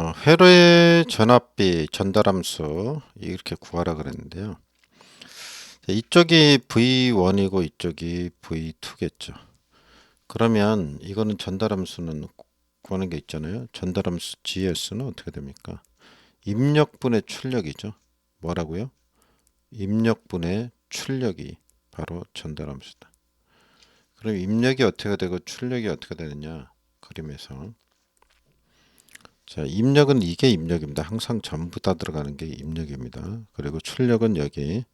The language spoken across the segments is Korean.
어, 회로의 전압비 전달함수 이렇게 구하라 그랬는데요. 자, 이쪽이 V1이고 이쪽이 V2겠죠. 그러면 이거는 전달함수는 구하는 게 있잖아요. 전달함수 GS는 어떻게 됩니까? 입력분의 출력이죠. 뭐라고요? 입력분의 출력이 바로 전달함수다. 그럼 입력이 어떻게 되고 출력이 어떻게 되느냐? 그림에서 자, 입력은 이게 입력입니다. 항상 전부 다 들어가는 게 입력입니다. 그리고 출력은 여기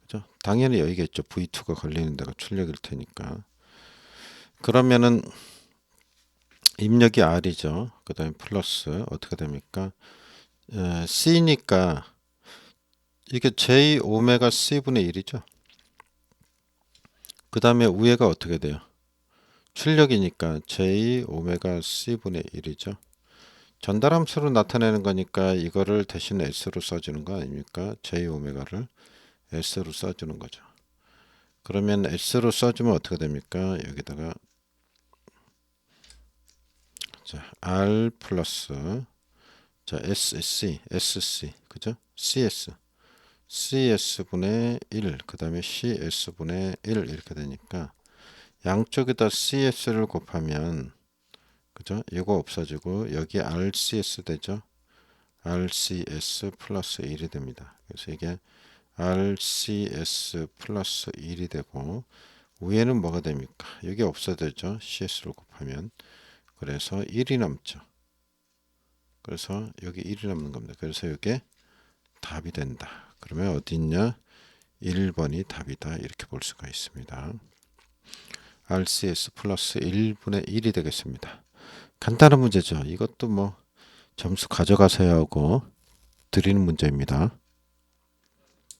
그죠? 당연히 여기겠죠. V2가 걸리는 데가 출력일 테니까. 그러면은 입력이 R이죠. 그 다음에 플러스 어떻게 됩니까? 에, C니까 이게 J 오메가 C분의 1이죠. 그 다음에 위에가 어떻게 돼요? 출력이니까 J 오메가 C분의 1이죠. 전달함수로 나타내는 거니까 이거를 대신 S로 써주는 거 아닙니까? J 오메가를 S로 써주는 거죠. 그러면 S로 써주면 어떻게 됩니까? 여기다가 자 R 플러스 자 SC SC 그죠? CS CS분의 1, 그 다음에 CS분의 1 이렇게 되니까 양쪽에다 CS를 곱하면 그죠? 이거 없어지고 여기 RCS 되죠? RCS 플러스 1이 됩니다. 그래서 이게 RCS 플러스 1이 되고 위에는 뭐가 됩니까? 여기 없어졌죠? CS를 곱하면 그래서 1이 남죠. 그래서 여기 1이 남는 겁니다. 그래서 이게 답이 된다. 그러면 어디 있냐? 1번이 답이다. 이렇게 볼 수가 있습니다. RCS 플러스 1분의 1이 되겠습니다. 간단한 문제죠. 이것도 뭐 점수 가져가세요 하고 드리는 문제입니다.